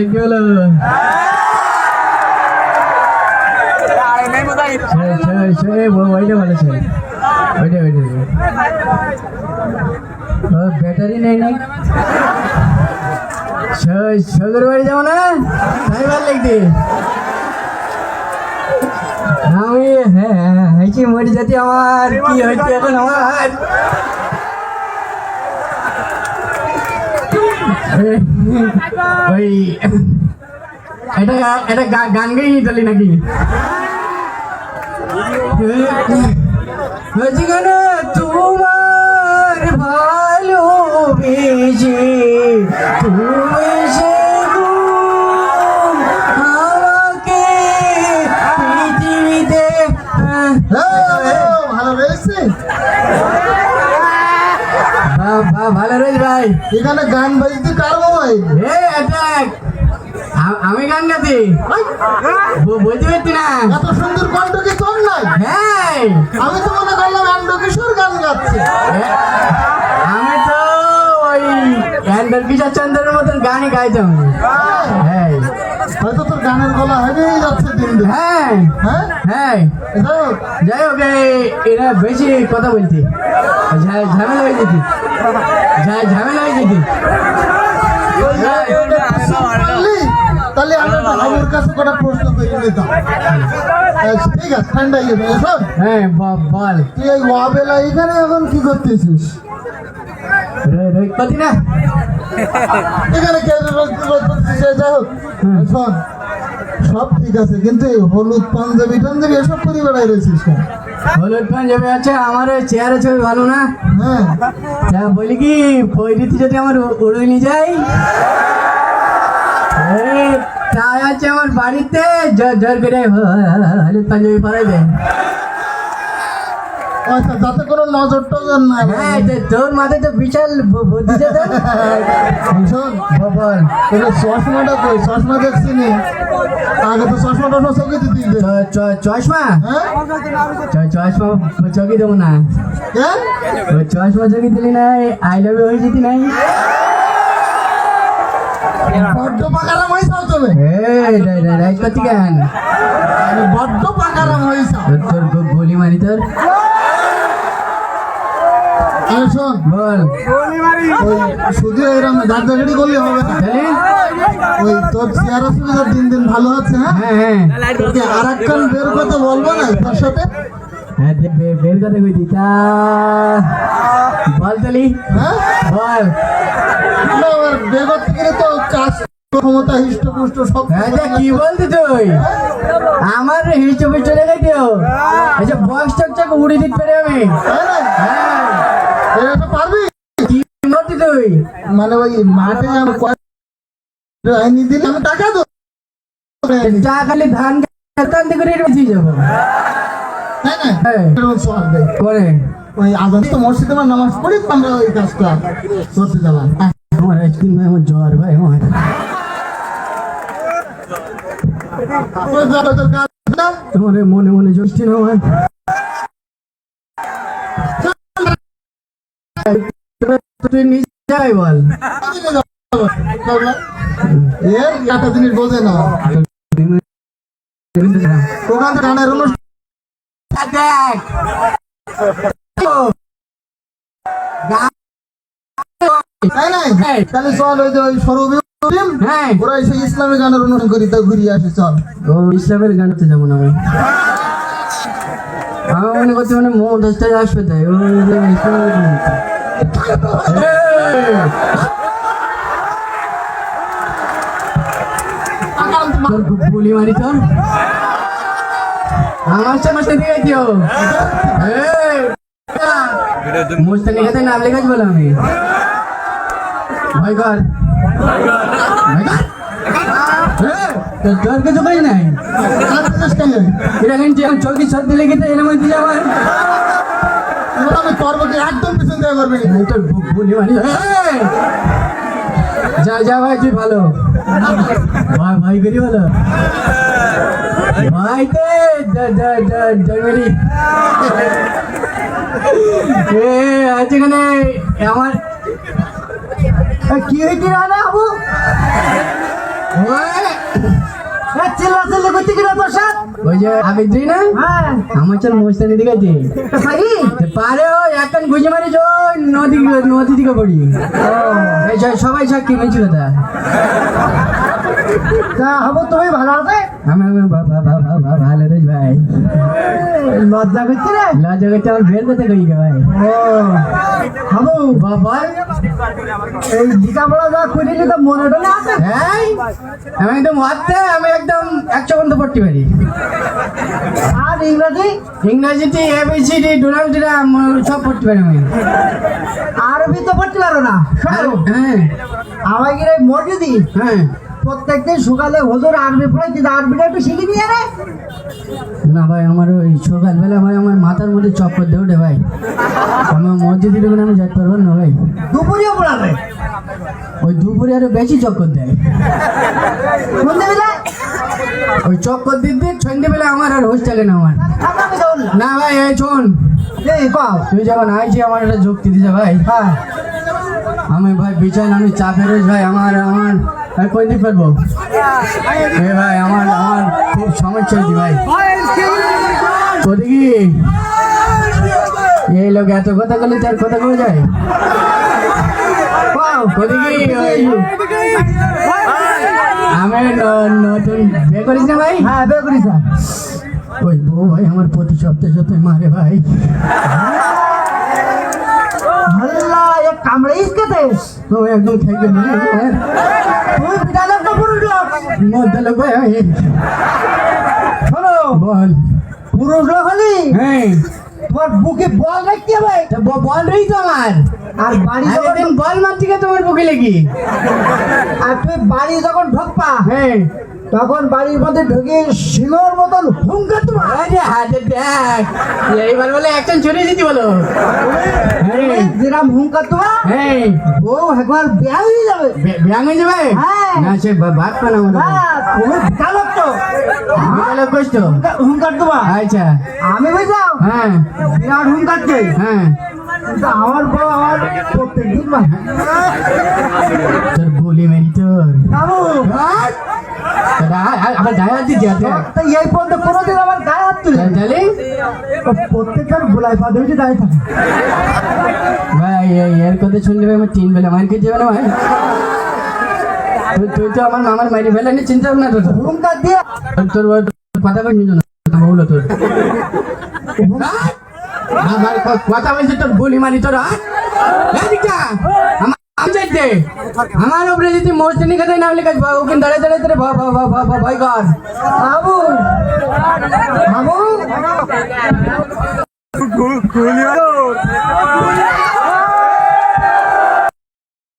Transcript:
ટેક્યુલ છે એ વૈડે વાલે છે. વૈડે વૈડે બેટરી નહીં નહીં સગર વાળી જાવ ને. સાહેબ ওই এটা এটা গান গেয়ে চলি নাকি? হয়েছে কেন? তোমার ভালো বেজে তুমি ভালো রয়েছে ভাই। এখানে গান বাজতে কার অ্যাটাক আমি গান গাছি? বুঝতে পারছি না। এত সুন্দর কণ্ঠ কি তোর নাই? হ্যাঁ আমি তো মনে করলাম অ্যান্ড্র কিশোর গান গাচ্ছে। আমি তো ওই অ্যান্ডার কিশোর চন্দ্রের মতন গানই গাইতাম। হ্যাঁ। হয়তো তোর গানের গলা যাচ্ছে দিন দিন। হ্যাঁ। হ্যাঁ? হ্যাঁ। যাই হোক, এরা বেশি কথা বলছি। ঝামেলা হয়ে যেতি ঝামেলা হয়ে যেতি? তাহলে আমি একটা কাছে কটা প্রশ্ন করে নিতাম। আচ্ছা, ঠিক আছে ঠান্ডা হয়ে যাবে হ্যাঁ ব- তুই এই ওয়াবেলা এখানে এখন কি করতেছিস? না। এখানে কে যাই হোক শোন সব ঠিক আছে কিন্তু এই হলুদ পাঞ্জাবি টাঞ্জাবি এসব পরে বেড়াই রয়েছিস? হলুদ পাঞ্জাবি আছে আমার ওই চেয়ারে ছবি ভালো না। হ্যাঁ। বলি কি পৈরিতে যদি আমার উড়ে নিয়ে যাই? তাই আছে আমার বাড়িতে জোর জোর করে হলুদ পাঞ্জাবি পরাই দেয়। আচ্ছা যাতে কোনো নজর টজর না। হ্যাঁ তোর মাথায় তো বিশাল বুদ্ধি। শোন ব- বল তোর চশমাটা কই? চশমা দেখছি নি। আগে তো চশমা টশমা চোখে দিতে চশমা? হ্যাঁ? চশমা চকি দেবো না। হ্যাঁ? চশমা চকি দিলি না আই লাভ ইউ হয়ে যেতি নাই। বড্ড পাকারাম হয়েছাও তুমি। রাইট করছি কেন বড্ড পাকারাম হয়েছাও তোর তোর গলি মারি তোর। আরে শোন বল। শুধু এরকম দাঁড়াগাড়ি করলে হবে ওই তোর চেয়ার অসুবিধা দিন দিন ভালো হচ্ছে হ্যাঁ? হ্যাঁ হ্যাঁ। তোকে আর একখান বের কথা বলব না তার সাথে। হ্যাঁ বের কথা বল তালি। হ্যাঁ? বল। থেকে তো কাজ ক্ষমতা হৃষ্টপুষ্ট সব হ্যাঁ তা কি বলতি তুই? আমার হিচুপি চলে গেছিও আচ্ছা বক্স চক চক উড়ে দিতে পারি আমি? হ্যাঁ এটা পারবি কি করতি তুই মানে ওই মাঠে আমি দিলে আমি টাকা চা খালি ধান যাব। না হ্যাঁ। এরকম সব দেয়। করে ওই আজান মসজিদে আমার নামাজ পড়ি আমরা ওই কাজটা করতে গেলাম আমার আইসক্রিম আমার জ্বর ভাই আমার। ওই যা তোর কাজ না তোমার মনে মনে না আমার। তুই নিজে যাই বল। এর একটা জিনিস বোঝে না। ওখান থেকে গানের হ্যাঁ। তাহলে চল ওই যে ওই সরবি হ্যাঁ। ওরা এসে ইসলামী গানের অনুষ্ঠান করি তা ঘুরিয়ে আসি চল। ও ইসলামের গানতে যাব না আমি আমার মনে করছি মানে মো দশটা আসবে তাই। ও ইসলামের গান। গু- মারি তোর আমার খাতে নাম লেখাচ্ছি বলে আমি ভয় নাই? এটা কিন্তু চৌকি সব দিলে কিন্তু এর আমি পর্বতে একদম পিছন দিয়ে করবি। তোর গুলি মারি যা যা ভাই তুই ভালো। ভাই ভাই করি ভালো। ভাই তে দ- এ আজ এখানে আমার কি হয়েছে রানা এ, চিল্লা চিল্লি করতে কিনা তোর সাথ। ওই যে আবিদ্রি না? হ্যাঁ। আমার চল মোস্তানি দিকে আছে তা পারে ও এখন গুজে মারি যে ওই নদী নদী দিকে পড়ি এই সবাই সাক্ষী মিছি কথা তা। হব তুমি ভালো আছে? আমি আমি বা- রে ভাই। লজ্জা করছি রে। লজ্জা করতে আমার বের করতে করি ভাই। ও হব। বাবা। এই লেখাপড়া যা করিলি তো মনে টনে আছে। এই আমি একদম হাতে আমি একদম একশো পর্যন্ত পড়তে পারি। আর ইংরাজি? ইংরেজিতে এবিসিডি ডোনাল্ডিরা সব পড়তে পারি আমি। আরবি তো পড়তে পারো না হ্যাঁ। আমার কি মসজিদি হ্যাঁ। প্রত্যেকদিন সকালে হজুর আরবি পড়ে কিন্তু আরবিটা একটু শিখে নিয়ে রে। না ভাই আমার ওই সকালবেলা ভাই আমার মাথার মধ্যে চক্কর দিয়ে ওঠে ভাই। আমার মসজিদে ঢুকে আমি যেতে পারব না ভাই। দুপুরেও পড়াবে? ওই দুপুরে আরও বেশি চক্কর দেয়। সন্ধ্যেবেলা? ওই চক্কর দিতে সন্ধ্যেবেলা আমার আর হোস থাকে না আমার। না ভাই এই শোন। তুই যখন আইছি আমার একটা যুক্তি দিছে ভাই। হ্যাঁ। আমি ভাই বিচার আমি চাপে রয়েছি ভাই আমার আমার আমি পারব এ ভাই আমার আমার খুব সমস্যা হচ্ছে ভাই। কোথায় এই লোক এত কথা বলে তার কথা বলে যায়? আমি নতুন বিয়ে করিস না ভাই? হ্যাঁ বে করিস ওই বউ ভাই আমার প্রতি সপ্তাহে সপ্তাহে মারে ভাই। আল্লাহ এ কামড়াইস কেতে ও একদম খেয়ে তোমার বুকে বল রাখতে হবে বল রই তো আমার আর বাড়ি যখন বল মারছি কে তোমার বুকে লেগে আর তুই বাড়ি যখন ঢুকপা হ্যাঁ তখন বাড়ির মধ্যে ঢুকে শিলোর মতন হুঙ্কার তোমার আরে হাতে দেখ এইবার বলে একজন ছড়িয়ে দিতে বলো। হ্যাঁ যেরাম তো হ্যাঁ। ও একবার ব্যাং হয়ে যাবে। ব্যাং হয়ে যাবে? হ্যাঁ। না সে ভাত পান আমার হ্যাঁ তুমি বিকালক তো। বিকালে কষ্ট হুঙ্কার তোমার আচ্ছা। আমি বুঝলাম। হ্যাঁ। বিরাট হুঙ্কার কে হ্যাঁ। আমার বউ আমার প্রত্যেক তোর গুলি মেরি তোর বাবু হাট! তোর আ- আ- আবার গায়ে হাত দিতে হাতে তা এই পর্যন্ত কোনোদিন আমার গায়ে হাত তুলে তাহলে? প্রত্যেকবার গোলায় পা ধরে দাঁড়িয়ে থাকে। ভাই এর কথা শুনলে ভাই আমার তিন বেলা মার খেতে যাবে না ভাই। তুই তুই তো আমার মামার মারি ফেলে নি চিন্তা ভাবনা তোর। হুঙ্কার দিয়ে তোর- কথা না বউলো তোর আমার কথা বলছে তোর তোর আমার। আমার উপরে যদি মোস্টনি কথা নাম লেখা যাবো কিন্তু দাঁড়ায় দাঁড়ায় তোরে ভয় ভয় ভয় ভয় ভয় কর বাবু বাবু